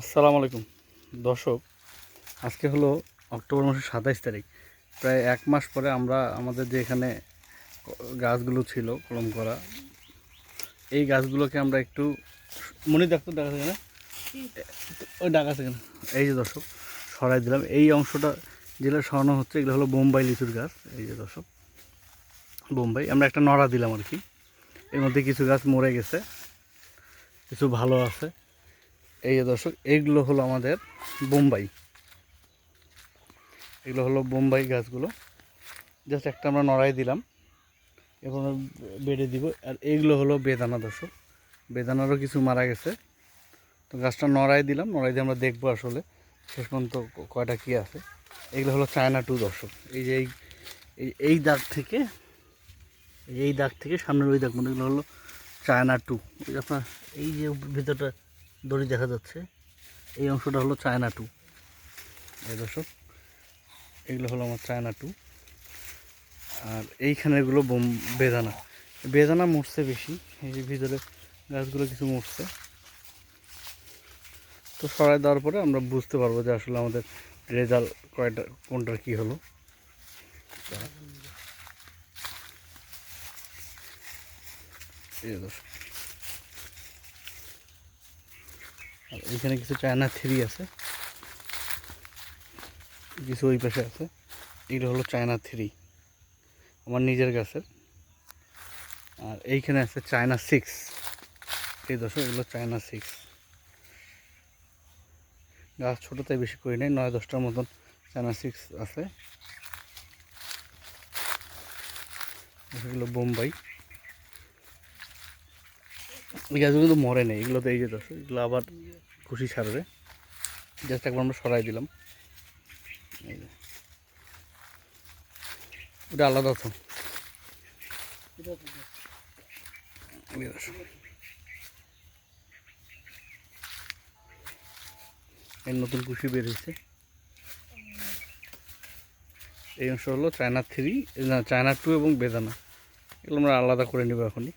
আসসালামু আলাইকুম। দর্শক, আজকে হলো অক্টোবর মাসের সাতাইশ তারিখ। প্রায় এক মাস পরে আমরা আমাদের যে এখানে গাছগুলো ছিল, কলম করা, এই গাছগুলোকে আমরা একটু মনে দেখতো দেখা যায় না? ওই ডাকা আছে কেন এই যে দর্শক, সরাই দিলাম। এই অংশটা যেগুলো সরানো হচ্ছে, এগুলো হলো বোম্বাই লিচুর গাছ। এই যে দর্শক, বোম্বাই। আমরা একটা নড়া দিলাম আর কি। এর মধ্যে কিছু গাছ মরে গেছে। কিছু ভালো আছে। এই যে দর্শক এইগুলো হলো আমাদের বোম্বাই। এগুলো হলো বোম্বাই গাছগুলো। জাস্ট একটা আমরা নড়াই দিলাম। এবং বেড়ে দিব। আর এইগুলো হলো বেদানা দর্শক। বেদানারও কিছু মারা গেছে। তো গাছটা নড়াই দিলাম। নড়াই দিয়ে আমরা দেখব আসলে শেষ পর্যন্ত কয়টা কী আছে। এগুলো হলো চায়না টু দর্শক। এই যে এই এই- এই দাগ থেকে, এই দাগ থেকে সামনের ওই দাগ মানে এগুলো হলো চায়না টু এই যে আপনার, এই যে ভিতরটা দড়ি দেখা যাচ্ছে, এই অংশটা হলো চায়না টু এই দর্শক, এগুলো হলো আমার চায়না টু আর এইখানেরগুলো বোম, বেদানা। বেদানা মরছে বেশি, এই যে ভিতরে গাছগুলো কিছু মরছে। তো সরাই দেওয়ার পরে আমরা বুঝতে পারব যে আসলে আমাদের রেজাল্ট কয়টা, কোনটার কী হলো এই যে দর্শক আর এখানে কিছু চায়না থ্রি আছে। কিছু ওই পাশে আছে। এগুলো হলো চায়না থ্রি আমার নিজের গাছের। আর এইখানে আছে চায়না সিক্স এই দর্শক এগুলো চায়না সিক্স গাছ ছোটোতে বেশি করি নাই, নয় দশটার মতন চায়না সিক্স আছে। এগুলো বোম্বাই এই গাছগুলো কিন্তু মরে নেই এগুলো তো এই যে এগুলো আবার খুশি ছাড়বে। জাস্ট একবার আমরা সরাই দিলাম। ওটা আলাদা এই এর নতুন কুশি বের হয়েছে। এই অংশ হলো চায়না থ্রি, না, চায়না টু এবং বেদানা। এগুলো আমরা আলাদা করে নেব এখনই।